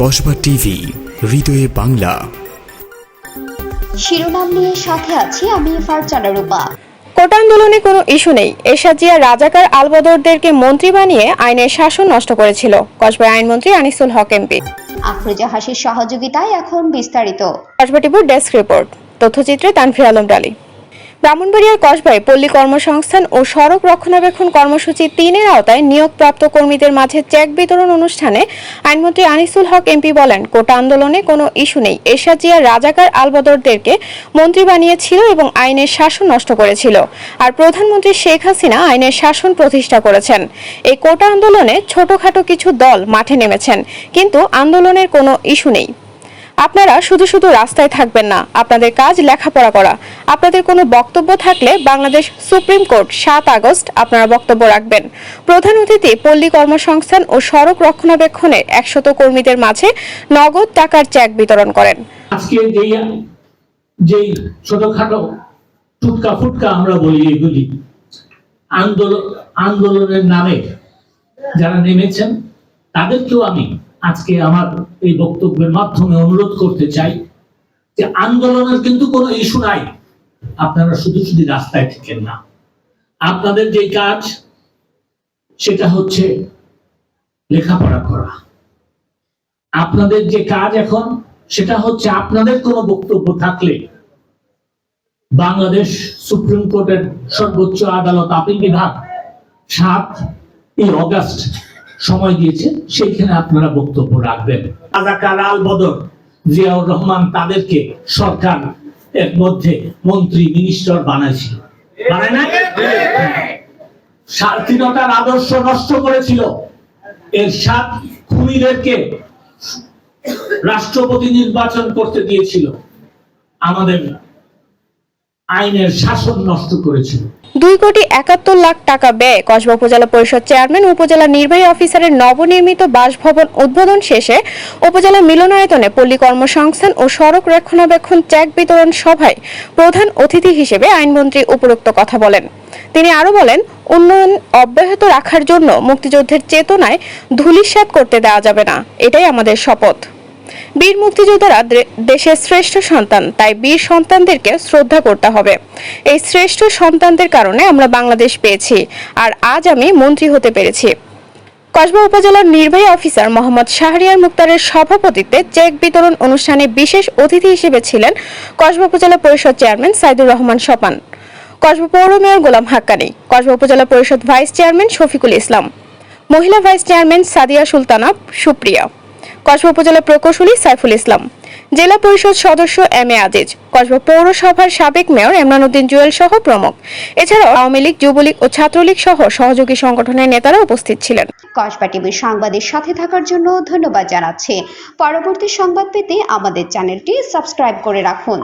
Kasba TV হৃদয়ে বাংলা। শিরোনাম নিয়ে সাথে আছি আমি ফারজানা রূপা। কোটা আন্দোলনে কোনো ইস্যু নেই। এরশাদ রাজাকার আলবদরদেরকে মন্ত্রী বানিয়ে আইনের শাসন নষ্ট করেছিল। কসবায় আইনমন্ত্রী আনিসুল হক এমপি। আফরোজা হাসির সহযোগিতায় এখন বিস্তারিত। কসবা টিপুর ডেস্ক রিপোর্ট। তথ্যচিত্রে তানফির আলম ডালি ব্রাহ্মণবাড়িয়ার কসবায় পল্লী কর্মসংস্থান ও সড়ক রক্ষণাবেক্ষণ কর্মসূচি তিনের আওতায় নিয়োগপ্রাপ্ত কর্মীদের মাঝে চেক বিতরণ অনুষ্ঠানে আইনমন্ত্রী আনিসুল হক এমপি বলেন, কোটা আন্দোলনে কোনো ইস্যু নেই। এরশাদ জিয়া রাজাকার আলবদরদেরকে মন্ত্রী বানিয়েছিল এবং আইনের শাসন নষ্ট করেছিল। আর প্রধানমন্ত্রী শেখ হাসিনা আইনের শাসন প্রতিষ্ঠা করেছেন। এই কোটা আন্দোলনে ছোটখাটো কিছু দল মাঠে নেমেছেন, কিন্তু আন্দোলনের কোনো ইস্যু নেই। আপনারা শুধু শুধু রাস্তায় থাকবেন না, আপনাদের কাজ লেখাপড়া করা। আপনাদের কোনো বক্তব্য থাকলে বাংলাদেশ সুপ্রিম কোর্ট সাত আগস্ট আপনারা বক্তব্য রাখবেন। প্রধান অতিথি পল্লী কর্মসংস্থান ও সড়ক রক্ষণাবেক্ষণের একশত কর্মীদের মাঝে নগদ টাকার চেক বিতরণ করেন। আজকে যেই যেই ছোটখাটো টুটকা ফুটকা আমরা বলি এগুলি আন্দোলন আন্দোলনের নামে যারা নেমেছেন, তাদেরকেও আমি আজকে আমার এই বক্তব্যের মাধ্যমে অনুরোধ করতে চাই যে আন্দোলনের কিন্তু কোনো ইস্যু নাই। আপনারা শুধু শুধু রাস্তায় থেকেন না। আপনাদের যে কাজ, সেটা হচ্ছে লেখাপড়া করা। আপনাদের যে কাজ এখন, সেটা হচ্ছে আপনাদের কোনো বক্তব্য থাকলে বাংলাদেশ সুপ্রিম কোর্টের সর্বোচ্চ আদালত আপিল বিভাগ সাত এই অগাস্ট সময় দিয়েছে, সেইখানে আপনারা বক্তব্য রাখবেন। রাজাকার আল বদর জিয়াউর রহমান তাদেরকে সরকার এর মধ্যে মন্ত্রী মিনিস্টার বানাইছিল। স্বাধীনতার আদর্শ নষ্ট করেছিল। এর সাত খুনিদেরকে রাষ্ট্রপতি নির্বাচন করতে দিয়েছিল। আমাদের আইনের শাসন নষ্ট করেছিল। দুই কোটি একাত্তর লাখ টাকা ব্যয়। কসবা উপজেলা পরিষদ চেয়ারম্যান, উপজেলা নির্বাহী অফিসারের নবনির্মিত বাসভবন উদ্বোধন শেষে উপজেলা মিলনায়তনে পল্লী কর্মসংস্থান ও সড়ক রক্ষণাবেক্ষণ চেক বিতরণ সভায় প্রধান অতিথি হিসেবে আইনমন্ত্রী উপরোক্ত কথা বলেন। তিনি আরও বলেন, উন্নয়ন অব্যাহত রাখার জন্য মুক্তিযুদ্ধের চেতনায় ধূলিসাৎ করতে দেওয়া যাবে না। এটাই আমাদের শপথ। বীর মুক্তিযোদ্ধারা দেশের শ্রেষ্ঠ সন্তান, তাই বীর সন্তানদেরকে শ্রদ্ধা করতে হবে। এই শ্রেষ্ঠ সন্তানদের কারণে আমরা বাংলাদেশ পেয়েছি, আর আজ আমি মন্ত্রী হতে পেরেছি। কসবা উপজেলার নির্বাহী অফিসার মোহাম্মদ শাহরিয়ার মুক্তারের সভাপতিত্বে চেক বিতরণ অনুষ্ঠানে বিশেষ অতিথি হিসেবে ছিলেন কসবা উপজেলা পরিষদ চেয়ারম্যান সাইদুর রহমান সপান, কসবা পৌর মেয়র গোলাম হাক্কানি, কসবা উপজেলা পরিষদ ভাইস চেয়ারম্যান শফিকুল ইসলাম, মহিলা ভাইস চেয়ারম্যান সাদিয়া সুলতানা সুপ্রিয়া। কসবা উপজেলা প্রকৌশলী সাইফুল ইসলাম। জেলা পরিষদ সদস্য এম এ আজিজ। কসবা পৌরসভার সাবেক মেয়র এমরান উদ্দিন জুয়েল সহ প্রমুখ। এছাড়াও আওয়ামী লীগ, যুবলীগ ও ছাত্রলীগ সহ সহযোগী সংগঠনের নেতারা উপস্থিত ছিলেন। কসবা টিভির সংবাদের সাথে থাকার জন্য ধন্যবাদ জানাচ্ছি। পরবর্তী সংবাদ পেতে আমাদের চ্যানেলটি সাবস্ক্রাইব করে রাখুন।